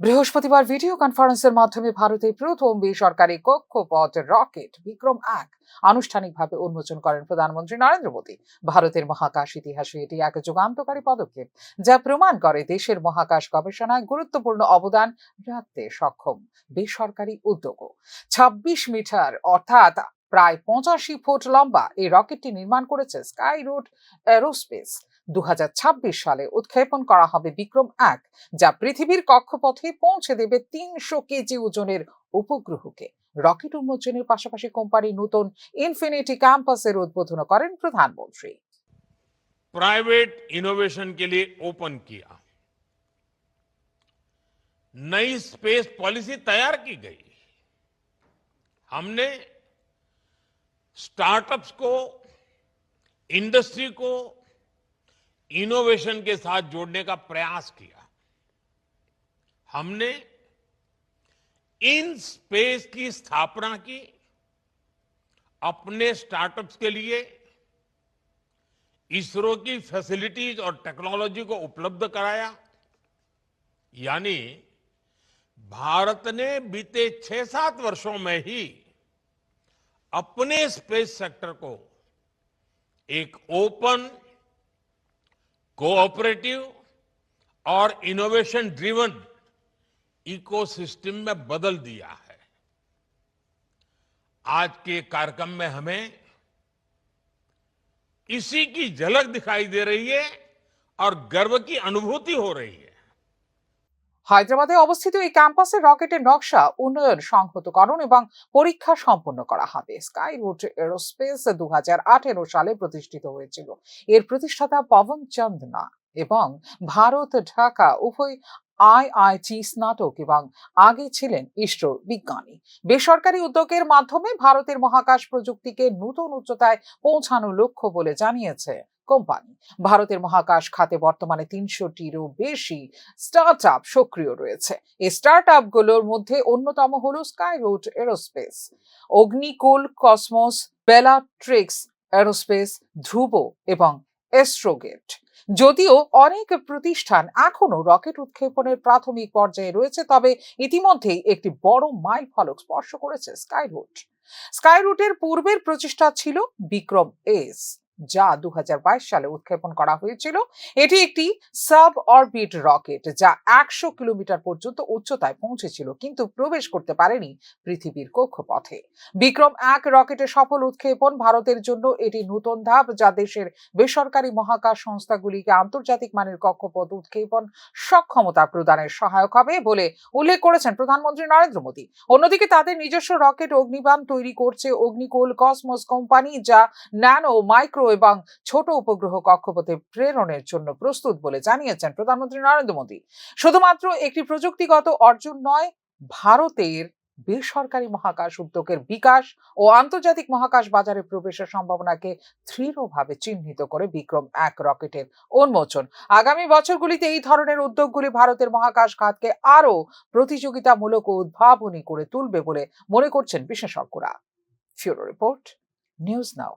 বৃহস্পতিবার ভিডিও কনফারেন্সের মাধ্যমে ভারতের প্রথম বেসরকারি কক্ষপথ রকেট বিক্রম এক আনুষ্ঠানিকভাবে উন্মোচন করেন প্রধানমন্ত্রী নরেন্দ্র মোদী। ভারতের মহাকাশ ইতিহাসে এটি এক যুগান্তকারী পদক্ষেপ, যা প্রমাণ করে দেশের মহাকাশ গবেষণায় গুরুত্বপূর্ণ অবদান রাখতে সক্ষম বেসরকারি উদ্যোগও। ছাব্বিশ মিটার, অর্থাৎ প্রায় পঁচাশি ফুট লম্বা, এই রকেটটি নির্মাণ করেছে স্কাই রুট এরোস্পেস দু সালে উৎক্ষেপণ করা হবে বিক্রম এক যা পৃথিবীর কক্ষপথে পৌঁছে দেবে তিনশো কেজি ওজনের উপগ্রহকে রকেট উন্মোচনের পাশাপাশি কোম্পানির নতুন ইনফিনিটি ক্যাম্পাসের উদ্বোধন করেন প্রধানমন্ত্রী प्राइवेट इनोवेशन के लिए ओपन किया नई स्पेस पॉलिसी तैयार की गई हमने स्टार्टअप्स को इंडस्ट्री को इनोवेशन के साथ जोड़ने का प्रयास किया। हमने इन स्पेस की स्थापना की, अपने स्टार्टअप्स के लिए, इसरो की फैसिलिटीज़ और टेक्नोलॉजी को उपलब्ध कराया। यानी भारत ने बीते छह सात वर्षों में ही अपने स्पेस सेक्टर को एक ओपन कोऑपरेटिव और इनोवेशन ड्रिवन इकोसिस्टम में बदल दिया है। आज के कार्यक्रम में हमें इसी की झलक दिखाई दे रही है और गर्व की अनुभूति हो रही है। হায়দ্রাবাদে অবস্থিত এই ক্যাম্পাসে রকেটের নকশা, উন্নয়ন সংহতকরণ এবং পরীক্ষা সম্পন্ন করা হবে। স্কাই রুট এরোস্পেস দু সালে প্রতিষ্ঠিত হয়েছিল। এর প্রতিষ্ঠাতা পবন চন্দনা এবং ভারত, ঢাকা উভয় আইআইটি স্নাতক এবং আগে ছিলেন ইসরোর বিজ্ঞানী। বেসরকারি উদ্যোগের মাধ্যমে ভারতের মহাকাশ প্রযুক্তিকে নতুন উচ্চতায় পৌঁছানো লক্ষ্য বলে জানিয়েছে কোম্পানি। ভারতের মহাকাশ খাতে বর্তমানে তিনশোটিরও বেশি স্টার্ট আপ সক্রিয় রয়েছে। এই স্টার্ট আপগুলোর মধ্যে অন্যতম হল Skyroot Aerospace Agnikul Cosmos Bellatrix Aerospace Dhruva এবং এস্ট্রোগেট যদিও অনেক প্রতিষ্ঠান এখনও রকেট উৎক্ষেপণের প্রাথমিক পর্যায়ে রয়েছে, তবে ইতিমধ্যেই একটি বড় মাইল ফলক স্পর্শ করেছে স্কাইরুট স্কাইরুটের পূর্বের প্রচেষ্টা ছিল বিক্রম এস যা দু হাজার বাইশ সালে উৎক্ষেপণ করা হয়েছিল। এটি একটি সাব অরবিট রকেট যা একশো কিলোমিটার পর্যন্ত উচ্চতায় পৌঁছেছিল, কিন্তু প্রবেশ করতে পারেনি পৃথিবীর কক্ষপথে। বিক্রম এক রকেটের সফল উৎক্ষেপণ, ভারতের জন্য এটি নতুন ধাপ যা দেশের বেসরকারি মহাকাশ সংস্থাগুলিকে আন্তর্জাতিক মানের কক্ষপথ উৎক্ষেপণ সক্ষমতা প্রদানের সহায়ক হবে বলে উল্লেখ করেছেন প্রধানমন্ত্রী নরেন্দ্র মোদী। অন্যদিকে তাদের নিজস্ব রকেট অগ্নিবাণ তৈরি করছে অগ্নিকোল কসমোস কোম্পানি যা ন্যানো মাইক্রো এবং ছোট উপগ্রহ কক্ষপথে প্রেরণের জন্য প্রস্তুত বলে জানিয়েছেন প্রধানমন্ত্রী নরেন্দ্র মোদী। শুধুমাত্র একটি প্রযুক্তিগত অর্জন নয়, ভারতের বেসরকারি মহাকাশ উদ্যোগের বিকাশ ও আন্তর্জাতিক মহাকাশ বাজারে প্রবেশের সম্ভাবনাকে দৃঢ়ভাবে চিহ্নিত করে বিক্রম এক রকেটের উন্মোচন। আগামী বছরগুলিতে এই ধরনের উদ্যোগগুলি ভারতের মহাকাশ খাতকে আরও প্রতিযোগিতামূলক ও উদ্ভাবনী করে তুলবে বলে মনে করছেন বিশেষজ্ঞরা। Bureau report, news now.